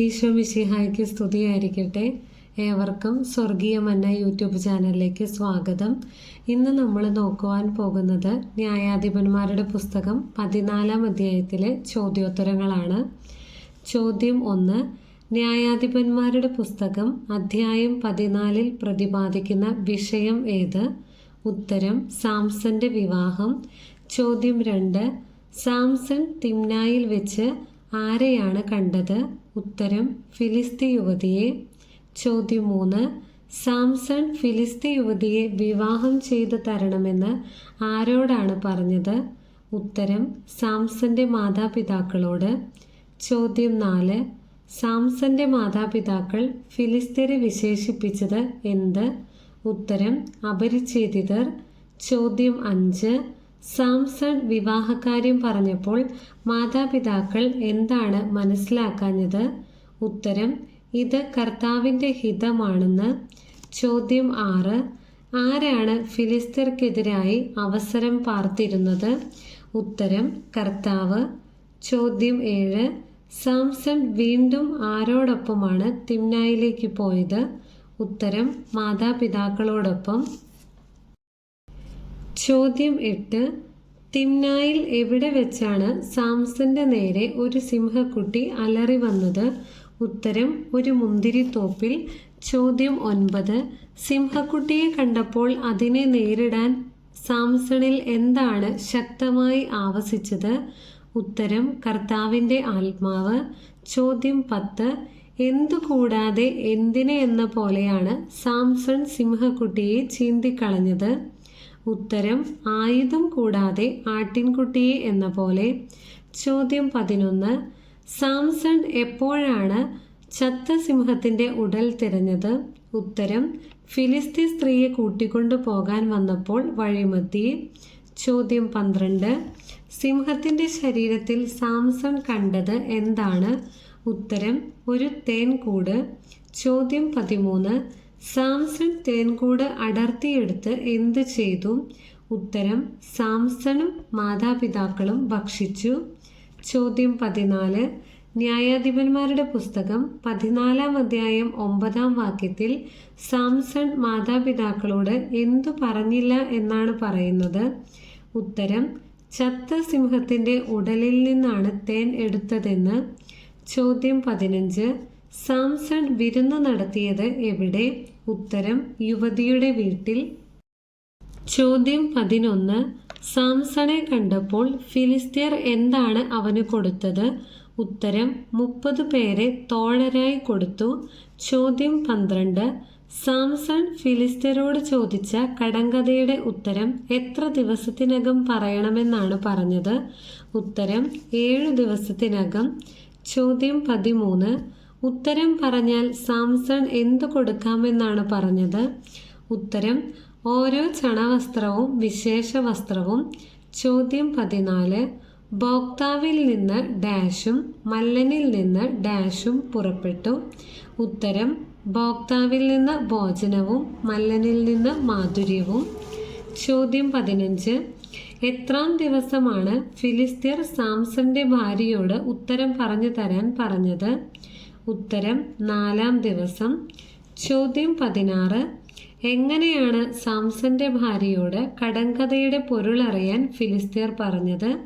ഈശോ മിശിഹായ്ക്ക് സ്തുതിയായിരിക്കട്ടെ. ഏവർക്കും സ്വർഗീയ മന്ന യൂട്യൂബ് ചാനലിലേക്ക് സ്വാഗതം. ഇന്ന് നമ്മൾ നോക്കുവാൻ പോകുന്നത് ന്യായാധിപന്മാരുടെ പുസ്തകം പതിനാലാം അധ്യായത്തിലെ ചോദ്യോത്തരങ്ങളാണ്. ചോദ്യം ഒന്ന് ന്യായാധിപന്മാരുടെ പുസ്തകം അധ്യായം പതിനാലിൽ പ്രതിപാദിക്കുന്ന വിഷയം ഏത്? ഉത്തരം സാംസന്റെ വിവാഹം. ചോദ്യം രണ്ട് സാംസൺ തിംനായിൽ വെച്ച് ആരെയാണ് കണ്ടത്? ഉത്തരം ഫിലിസ്തീ യുവതിയെ. ചോദ്യം മൂന്ന് സാംസൺ ഫിലിസ്തീ യുവതിയെ വിവാഹം ചെയ്തു തരണമെന്ന് ആരോടാണ് പറഞ്ഞത്? ഉത്തരം സാംസന്റെ മാതാപിതാക്കളോട്. ചോദ്യം നാല് സാംസന്റെ മാതാപിതാക്കൾ ഫിലിസ്തീനെ വിശേഷിപ്പിച്ചത് എന്ത്? ഉത്തരം അപരിച്ഛേദിതർ ചോദ്യം അഞ്ച് സാംസൺ വിവാഹകാര്യം പറഞ്ഞപ്പോൾ മാതാപിതാക്കൾ എന്താണ് മനസ്സിലാക്കാഞ്ഞത്? ഉത്തരം ഇത് കർത്താവിന്റെ ഹിതമാണെന്ന്. ചോദ്യം ആറ് ആരാണ് ഫിലിസ്തീർക്കെതിരായി അവസരം പാർത്തിരുന്നത്? ഉത്തരം കർത്താവ്. ചോദ്യം ഏഴ് സാംസൺ വീണ്ടും ആരോടൊപ്പമാണ് തിമ്നായിലേക്ക് പോയത്? ഉത്തരം മാതാപിതാക്കളോടൊപ്പം. ചോദ്യം എട്ട്. തിമ്നായിൽ എവിടെ വെച്ചാണ് സാംസന്റെ നേരെ ഒരു സിംഹക്കുട്ടി അലറി വന്നത്? ഉത്തരം ഒരു മുന്തിരിത്തോപ്പിൽ ചോദ്യം ഒൻപത്. സിംഹക്കുട്ടിയെ കണ്ടപ്പോൾ അതിനെ നേരിടാൻ സാംസണിൽ എന്താണ് ശക്തമായി ആവസിച്ചത്? ഉത്തരം കർത്താവിന്റെ ആത്മാവ്. ചോദ്യം പത്ത്. എന്തുകൂടാതെ എന്തിനെ എന്ന പോലെയാണ് സാംസൺ സിംഹക്കുട്ടിയെ ചീന്തിക്കളഞ്ഞത്? ഉത്തരം ആയുധം കൂടാതെ ആട്ടിൻകുട്ടിയെ എന്ന പോലെ. ചോദ്യം പതിനൊന്ന്. സാംസൺ എപ്പോഴാണ് ചത്ത സിംഹത്തിന്റെ ഉടൽ തിരഞ്ഞത്? ഉത്തരം ഫിലിസ്തീൻ സ്ത്രീയെ കൂട്ടിക്കൊണ്ടു പോകാൻ വന്നപ്പോൾ വഴിമത്തി. ചോദ്യം പന്ത്രണ്ട്. സിംഹത്തിന്റെ ശരീരത്തിൽ സാംസൺ കണ്ടത് എന്താണ്? ഉത്തരം ഒരു തേൻകൂട് ചോദ്യം പതിമൂന്ന്. സാംസൺ തേൻകൂട് അടർത്തിയെടുത്ത് എന്ത് ചെയ്തു? ഉത്തരം സാംസണും മാതാപിതാക്കളും ഭക്ഷിച്ചു. ചോദ്യം പതിനാല്. ന്യായാധിപന്മാരുടെ പുസ്തകം പതിനാലാം അധ്യായം ഒമ്പതാം വാക്യത്തിൽ സാംസൺ മാതാപിതാക്കളോട് എന്തു പറഞ്ഞില്ല എന്നാണ് പറയുന്നത്? ഉത്തരം ചത്ത സിംഹത്തിന്റെ ഉടലിൽ നിന്നാണ് തേൻ എടുത്തതെന്ന്. ചോദ്യം പതിനഞ്ച്. സാംസൺ വിരുന്ന് നടത്തിയത് എവിടെ? ഉത്തരം യുവതിയുടെ വീട്ടിൽ. ചോദ്യം പതിനൊന്ന്. സാംസണെ കണ്ടപ്പോൾ ഫിലിസ്തീർ എന്താണ് അവന് കൊടുത്തത്? ഉത്തരം മുപ്പത് പേരെ തോഴരായി കൊടുത്തു. ചോദ്യം പന്ത്രണ്ട്. സാംസൺ ഫിലിസ്തീനോട് ചോദിച്ച കടങ്കഥയുടെ ഉത്തരം എത്ര ദിവസത്തിനകം പറയണമെന്നാണ് പറഞ്ഞത്? ഉത്തരം ഏഴു ദിവസത്തിനകം. ചോദ്യം പതിമൂന്ന്. ഉത്തരം പറഞ്ഞാൽ സാംസൺ എന്തു കൊടുക്കാമെന്നാണ് പറഞ്ഞത്? ഉത്തരം ഓരോ ചണവസ്ത്രവും വിശേഷ വസ്ത്രവും ചോദ്യം പതിനാല് ഭോക്താവിൽ നിന്ന് ഡാഷും മല്ലനിൽ നിന്ന് ഡാഷും പുറപ്പെട്ടു. ഉത്തരം ഭോക്താവിൽ നിന്ന് ഭോജനവും മല്ലനിൽ നിന്ന് മാധുര്യവും. ചോദ്യം പതിനഞ്ച് എത്രാം ദിവസമാണ് ഫിലിസ്തീർ സാംസന്റെ ഭാര്യയോട് ഉത്തരം പറഞ്ഞു തരാൻ പറഞ്ഞത്? ഉത്തരം നാലാം ദിവസം. ചോദ്യം പതിനാറ്. എങ്ങനെയാണ് സാംസന്റെ ഭാര്യയോട് കടങ്കഥയുടെ പൊരുളറിയാൻ ഫിലിസ്തീർ പറഞ്ഞത്?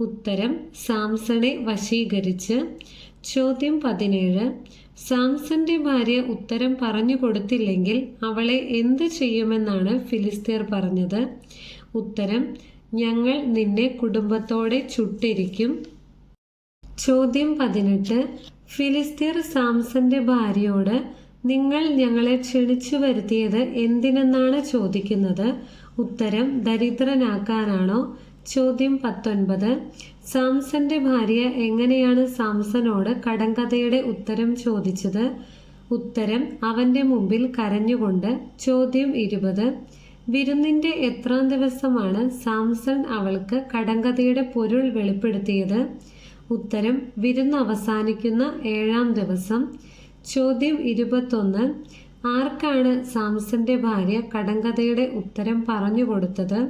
ഉത്തരം സാംസണെ വശീകരിച്ച്. ചോദ്യം പതിനേഴ്. സാംസന്റെ ഭാര്യ ഉത്തരം പറഞ്ഞു കൊടുത്തില്ലെങ്കിൽ അവളെ എന്ത് ചെയ്യുമെന്നാണ് ഫിലിസ്തീർ പറഞ്ഞത്? ഉത്തരം ഞങ്ങൾ നിന്നെ കുടുംബത്തോടെ ചുട്ടിരിക്കും. ചോദ്യം പതിനെട്ട്. ഫിലിസ്തീർ സാംസന്റെ ഭാര്യയോട് നിങ്ങൾ ഞങ്ങളെ ക്ഷണിച്ചു വരുത്തിയത് എന്തിനെന്നാണ് ചോദിക്കുന്നത്? ഉത്തരം ദരിദ്രനാക്കാനാണോ? ചോദ്യം പത്തൊൻപത്. സാംസന്റെ ഭാര്യ എങ്ങനെയാണ് സാംസനോട് കടങ്കഥയുടെ ഉത്തരം ചോദിച്ചത്? ഉത്തരം അവന്റെ മുമ്പിൽ കരഞ്ഞുകൊണ്ട്. ചോദ്യം ഇരുപത്. വിരുന്നിന്റെ എത്രാം ദിവസമാണ് സാംസൺ അവൾക്ക് കടങ്കഥയുടെ പൊരുൾ വെളിപ്പെടുത്തിയത്? ഉത്തരം വിരുന്ന് അവസാനിക്കുന്ന ഏഴാം ദിവസം. ചോദ്യം ഇരുപത്തൊന്ന്. ആർക്കാണ് സാംസന്റെ ഭാര്യ കടങ്കഥയുടെ ഉത്തരം പറഞ്ഞു കൊടുത്തത്?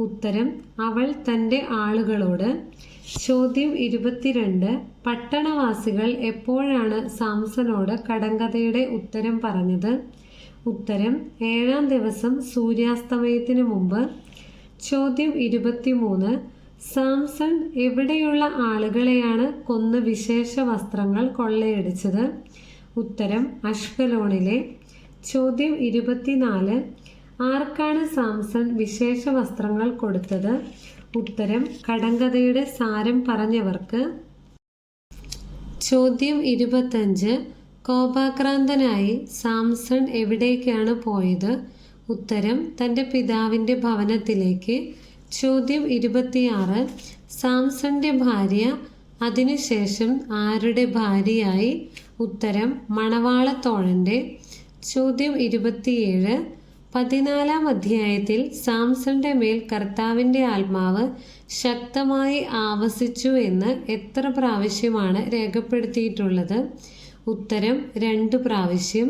ഉത്തരം അവൾ തന്റെ ആളുകളോട്. ചോദ്യം ഇരുപത്തിരണ്ട്. പട്ടണവാസികൾ എപ്പോഴാണ് സാംസനോട് കടങ്കഥയുടെ ഉത്തരം പറഞ്ഞത്? ഉത്തരം ഏഴാം ദിവസം സൂര്യാസ്തമയത്തിന് മുമ്പ്. ചോദ്യം ഇരുപത്തിമൂന്ന്. സാംസൺ എവിടെയുള്ള ആളുകളെയാണ് കൊന്ന് വിശേഷ വസ്ത്രങ്ങൾ കൊള്ളയടിച്ചത്. ഉത്തരം അഷ്കലോണിലെ. ചോദ്യം ഇരുപത്തിനാല്. ആർക്കാണ് സാംസൺ വിശേഷ വസ്ത്രങ്ങൾ കൊടുത്തത്? ഉത്തരം കടങ്കഥയുടെ സാരം പറഞ്ഞവർക്ക്. ചോദ്യം ഇരുപത്തഞ്ച്. കോപാക്രാന്തനായി സാംസൺ എവിടേക്കാണ് പോയത്? ഉത്തരം തന്റെ പിതാവിന്റെ ഭവനത്തിലേക്ക്. ചോദ്യം ഇരുപത്തിയാറ്. സാംസന്റെ ഭാര്യ അതിനുശേഷം ആരുടെ ഭാര്യയായി? ഉത്തരം മണവാളത്തോഴന്റെ ചോദ്യം ഇരുപത്തിയേഴ്. പതിനാലാം അധ്യായത്തിൽ സാംസന്റെ മേൽ കർത്താവിന്റെ ആത്മാവ് ശക്തമായി ആവസിച്ചു എന്ന് എത്ര പ്രാവശ്യമാണ് രേഖപ്പെടുത്തിയിട്ടുള്ളത്? ഉത്തരം രണ്ട് പ്രാവശ്യം.